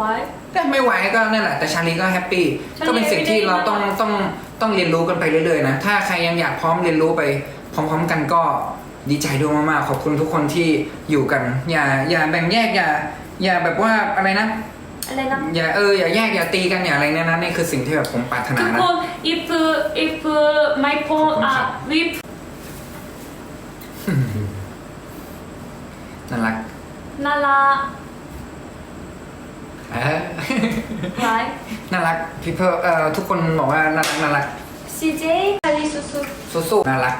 Why แต่ไม่ไหวก็นั่นแหละแต่ชาลีก็แฮปปี้ชาลีก็เป็นสิ่งที่เราต้อง everyday ต้องต้องเรียนรู้กันไปเรื่อยๆนะถ้าใครยังอยากพร้อมเรียนรู้ไปพร้อม ๆ กันก็ดีใจด้วยมากๆขอบคุณทุกคนที่อยู่กัน อย่าอย่าแบ่งแยกอย่าอย่าแบบว่าอะไรนะ อะไรนะ อย่าเอออย่าแยกอย่าตีกันอย่าอะไรเนี่ยนะนี่คือสิ่งที่แบบผมปรารถนาทุกนะ คน if if my phone อะ we น่ารักน่ารัก เออ Why น่ารัก people เอ่อทุกคนบอกว่าน่ารักน่ารัก CJ ชาลีสุสุสู้ๆน่ารัก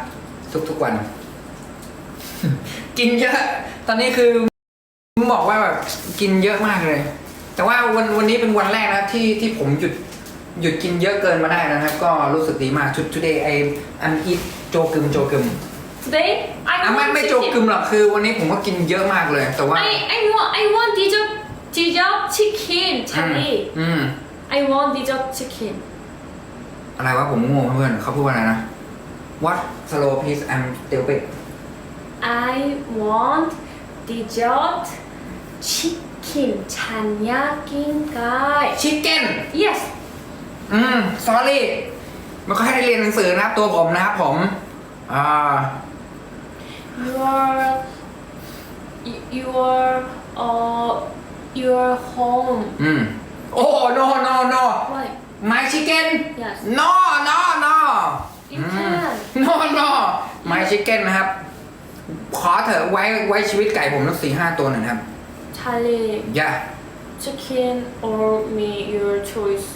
ทุกทุกๆวัน กินเยอะ ตอนนี้คือบอกว่าแบบกินเยอะมากเลย แต่ว่าวันวันนี้เป็นวันแรกนะที่ที่ผมหยุดหยุดกินเยอะเกินมาได้นะครับ ก็รู้สึกดีมาก ชุด today I I'm eat โจกึมโจกึม today I อะไม่ want ไม่โจกึ chicken มหรอกคือวันนี้ผมก็กินเยอะมากเลย แต่ว่า I I want I want dessert dessert chicken ชาลีอืม I want dessert chicken อะไรวะผมงงเพื่อนเขาพูดว่าอะไรนะ What slow please I'm stupid I want dessert chicken ฉันอยากกินไก่ chicken yes อืม sorry ไม่ค่อยได้เรียนหนังสือนะครับ ตัวผมนะครับผม อ่า your your uh your home อืมโอ้ no no no why my chicken yes no no no you can no no my chicken นะครับ ขอเถอะไว้ไว้ชีวิตไก่ผมสักสี่ห้าตัวหน่อยนะครับ Charlie อย่า chicken or me your choice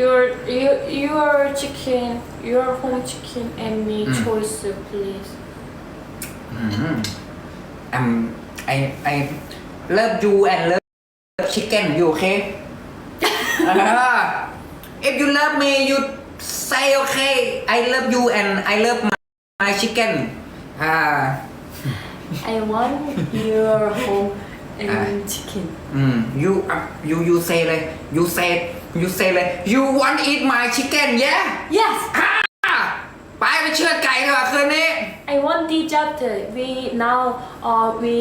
your you your chicken your home chicken and me Mm. choice please อืม I'm I I love you and love chicken you okay อ่า if you love me you say okay I love you and I love my, my chicken อ่า I want your home and Ah. chicken อืม you อะ you you say เลย you say you say เลย you want eat my chicken yeah yes อ่าไปไปเชือดไก่ดีกว่าคืนนี้ I want the chapter. We now uh, we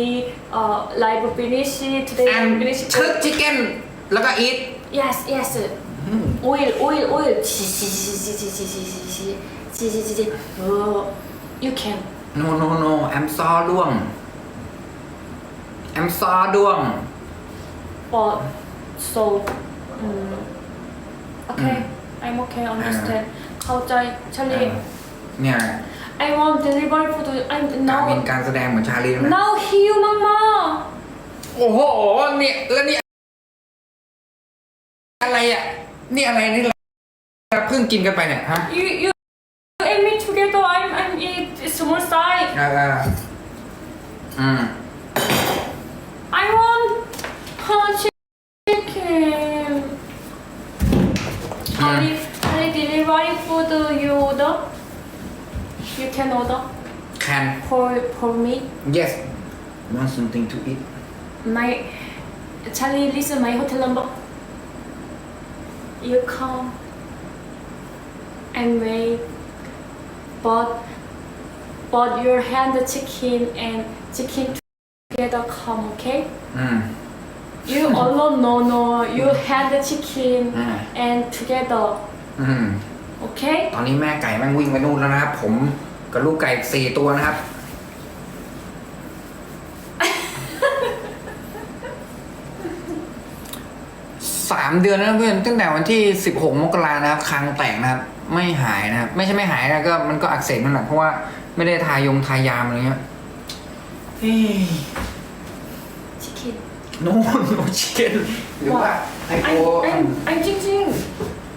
uh, like finish today. and finish cook chicken แล้วก็ eat Yes, yes. Oil, oil, oil. Oh, you can. no no no I'm so ร่วง I'm so ร่วง Or so. Mm. Okay, I'm okay. Understand. เข้าใจเฉลี่ย เนี่ย I want delivery food I'm การมิน now การแสดงเหมือนชาลีนะ now here mama โอ้โหเนี่ยแล้วนี่อะไรอะ นี่อะไรนี่เราเพิ่งกินกันไปเนี่ยฮะ you you and me together I'm I'm eat small size เอออืม I want hot chicken. Honey, honey, delivery food you order? You can order can for for me. yes want something to eat My Charlie, listen my hotel number. You come and wait, but but your hand the chicken and chicken together come, okay? อืม You alone, no, no. You had the chicken Mm. and together, อืม okay? ตอนนี้แม่ไก่แม่งวิ่งไปนู่นแล้วนะครับผม กับลูกไก่สี่ตัวนะครับ สามเดือนนะเพื่อนตั้งแต่วันที่16มกรานะครับคางแตกนะครับ ไม่หายนะครับ ไม่ใช่ไม่หายนะก็มันก็อักเสบนั่นแหละเพราะว่าไม่ได้ทายงทายามอะไรเงี้ยเฮ้ย Chicken. โนโนชิเก้นหรือว่าไอโอ I'm, I'm, I'm Jing Jing.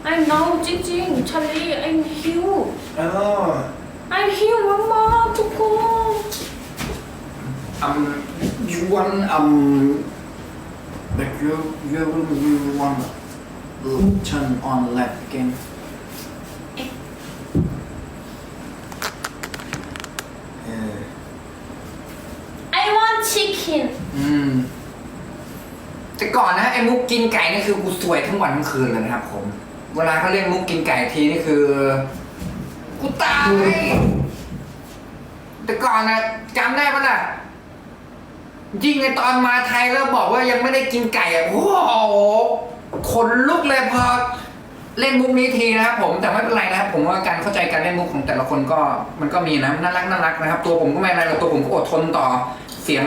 I'm now Jing Jing. Charlie, I'm here. เออ I'm here, Mama. To go. um you want um like you you you want to turn on left again เออ I want chicken. อืมแต่ก่อนนะไอ้มุกกินไก่นี่คือกูสวยทั้งวันทั้งคืนเลยนะครับผม เวลาเขาเรียกมุกกินไก่ทีนี่คือ กูตาย แต่ก่อนนะจำได้ปะล่ะยิ่งในตอนมาไทยแล้วบอกว่ายังไม่ได้กินไก่อะโอ้โหขนลุกเลยพอเล่นมุกนี้ทีนะครับผมแต่ไม่เป็นไรนะครับ ผมว่าการเข้าใจการเล่นมุกของแต่ละคนก็มันก็มีนะน่ารักน่ารักนะครับ ตัวผมก็ไม่อะไรหรอกตัวผมก็อดทนต่อเสียง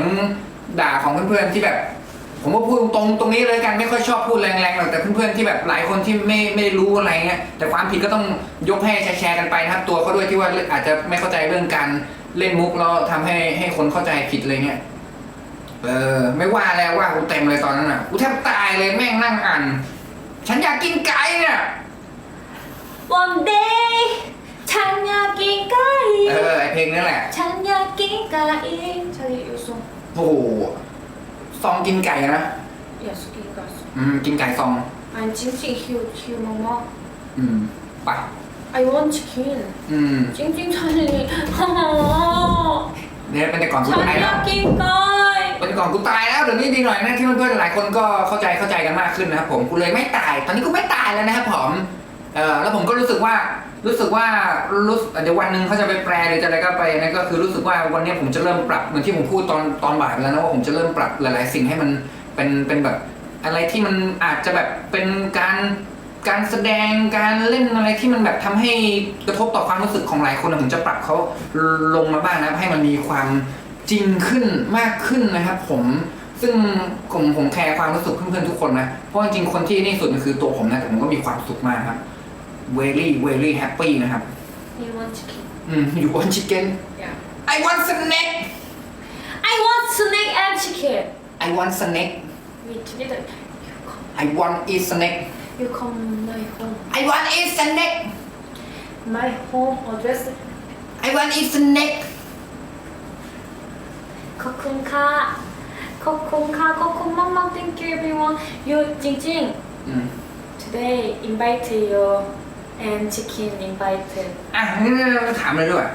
ด่าของเพื่อนๆที่แบบ ผมก็พูดตรงๆตรงนี้เลยกันไม่ค่อยชอบพูดแรงๆหรอกแต่เพื่อนๆที่แบบหลายคนที่ไม่ไม่รู้อะไรเงี้ยแต่ความผิดก็ต้องยกให้แชร์ๆกันไปนะครับ ตัวเขาด้วยที่ว่าอาจจะไม่เข้าใจเรื่องการเล่นมุกแล้วทำให้ให้คนเข้าใจผิดเลยเงี้ยเออไม่ว่าแล้วว่ากูเต็มเลยตอนนั้นอะกูแทบตายเลยแม่งนั่งอ่านฉันอยากกินไก่เนี่ย One day ฉันอยากกินไก่เออไอเพลงนั่นแหละ ฉันอยากกินไก่ชาลียูซงโอ้โห ซองกินไก่นะ Yes กินไก่อืม กินไก่ซองอันจริงๆหิวหิวมากอืม ไปๆ I want chicken อืมจริงๆชาลีฮ่าฮ่าเนี่ยเป็นแต่ก่อนกูฉันตายอแล้ยาวกกินไก่เป็นก่อนกูตายแล้วเดี๋ยวนี้ดีหน่อยนะที่เพื่อนๆหลายคนก็เข้าใจเข้าใจกันมากขึ้นนะครับผมกูเลยไม่ตาย ตอนนี้กูไม่ตายแล้วนะครับผม เออแล้วผมก็รู้สึกว่ารู้สึกว่ารู้สึกเดี๋ยววันหนึ่งเขาจะไปแปลหรือจะอะไรก็ไปนั่นก็คือรู้สึกว่าวันนี้ผมจะเริ่มปรับเหมือนที่ผมพูดตอนตอนบ่ายไปแล้วนะว่าผมจะเริ่มปรับหลาย ๆ สิ่งให้มันเป็นเป็นแบบอะไรที่มันอาจจะแบบเป็นการการแสดงการเล่นอะไรที่มันแบบทำให้กระทบต่อความรู้สึกของหลายคนนะผมจะปรับเขาลงมาบ้างนะให้มันมีความจริงขึ้นมากขึ้นนะครับ ผมซึ่งผมผมแคร์ความรู้สึกเพื่อนๆทุกคนนะเพราะจริงๆคนที่นี่สุดมันคือตัวผมนะแต่ผมก็มีความสุขมากครับ very very happy นะครับ You want chicken อืม you want chicken Yeah I want snack I want snake and chicken I want snack We together You come I want eat snack You come my home I want eat snack My home address I want eat snack ขอบคุณค่ะขอบคุณค่ะขอบคุณมากมาก Thank you everyone You จริง อืม ๆ Today invite you and chicken invited อ่ะนี่ๆถามเลยด้วย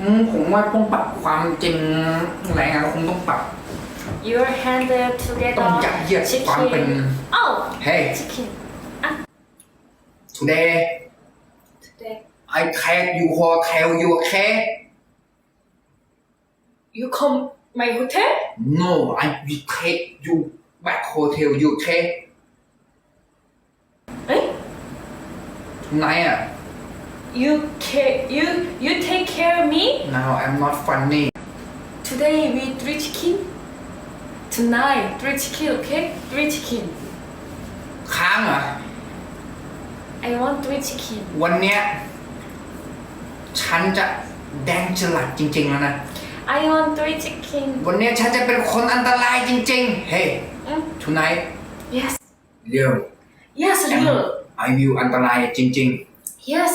อืมผมว่าต้องปรับความจริงอะไรงานก็คงต้องปรับ Your hand ต้อง together ยัดเยียดความเป็น Oh Hey chicken today Today I take you hotel you okay You come my hotel no I will take you back hotel you okay tonight อ่ะ You care you you take care of me now I'm not funny Today we three chicken. Tonight three chicken, okay? Three chicken. ค้างเหรอ I want three chicken. วันเนี้ยฉันจะแดงฉลัดจริง ๆ แล้วนะ I want three chicken. วันเนี้ยฉันจะเป็นคนอันตรายจริง ๆ Hey Mm? tonight Yes. เร็ว Yes, real. I will อันตรายจริง Yes.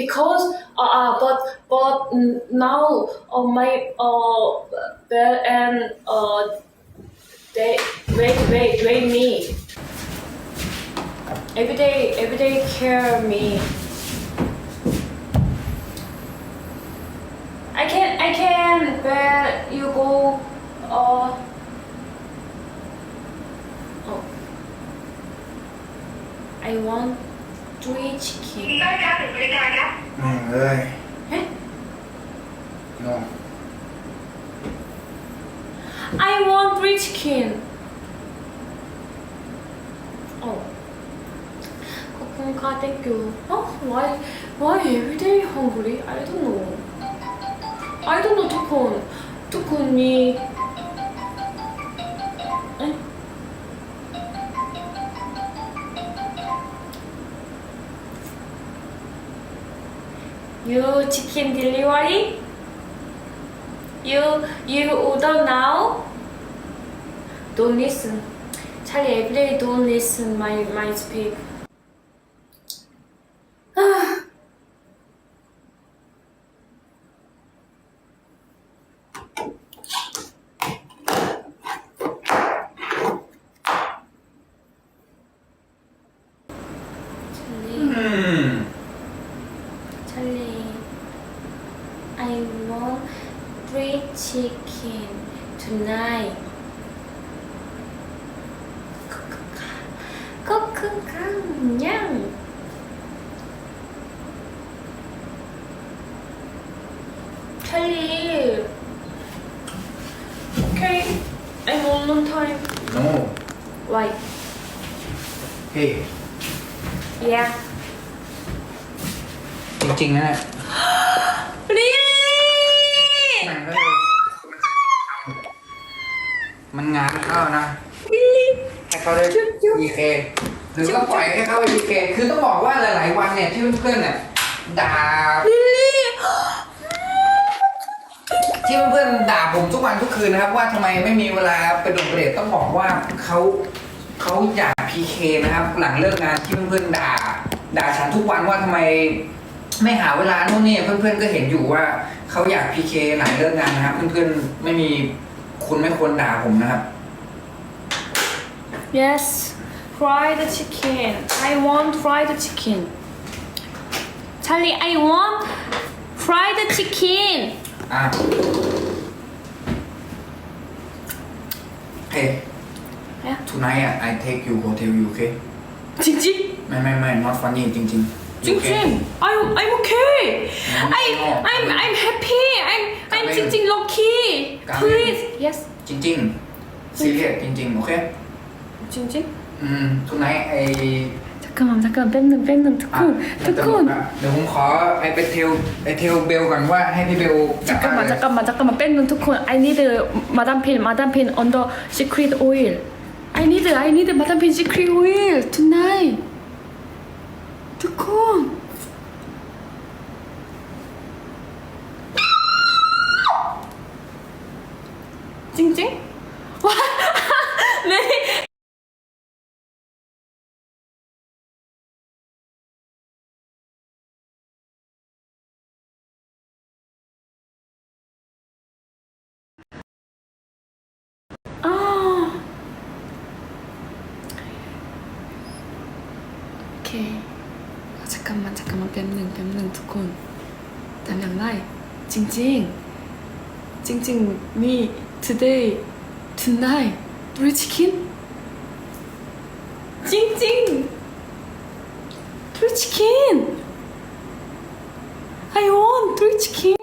Because uh, uh but but mm, now uh, my uh bed and uh they wait wait wait me. Every day every day care me. I can I can where you go uh I want three chicken ๆแม่งเอ้ยเฮ้ย no I want three chicken. Oh. ขอบคุณค่ะ thank you. Oh, why why every day hungry? I don't know. I don't know ทุกค You chicken delivery? You you order now? Don't listen. Charlie, every day don't listen my my speak. Chicken tonight. ก็คือข้างยังทะเล Okay I'm on time no Why เฮ้ย yeah จริงๆนะ มันงานเข้านะ really ให้เขาได้ PK หรือก็ปล่อยให้เขาไป PK คือต้องบอกว่าหลาย ๆ วันเนี่ยที่เพื่อนๆเนี่ยด่า really ที่เพื่อนๆด่าผมทุกวันทุกคืนนะครับ ว่าทำไมไม่มีเวลาไปดูเบรดต้องบอกว่าเขาเขาอยาก PK นะครับ หลังเลิกงานที่เพื่อนๆด่า ด่าฉันทุกวันว่าทำไมไม่หาเวลาโน่นนี่เพื่อนๆก็เห็นอยู่ว่าเขาอยาก PK หลังเลิกงานนะครับ เพื่อนๆไม่มี คุณไม่ควรด่าผมนะครับ Yes fry the chicken. I want fry the chicken. Charlie I want fry the chicken. อ่ะเฮ้ Yeah. Tonight I take you hotel you okay? จริงจริงไม่ไม่ไม่ not funny จริงจริงจริงจริง I I'm okay I I'm I'm happy. I'm I'm Come in. 징징 lucky Come please yes จริงจริงซีเรียสจริงๆ โอเค 징징 อืม tonight ไอ 잠깐만 잠깐만 뺀능 뺀능 อ่ะ 두콘 มันจะหมด 두콘 ละเดี๋ยวผมขอไอไปเทลไอเทลเบลก่อนว่าให้พี่เบลกลับบ้าน 잠깐만 เลย 잠깐만 잠깐만 뺀능 두콘 I need 마담핀 마담핀 under secret oil I need I need 마담핀 secret oil tonight 두콘 징징 와 네. 아. 오케이. 아, 잠깐만, 잠깐만, 뱀능, 뱀능, 두콘. 담양라이. 징징. 징징, me, today, tonight. 우리 today, tonight, three chicken? Jing ching! Three chicken! I want three chicken!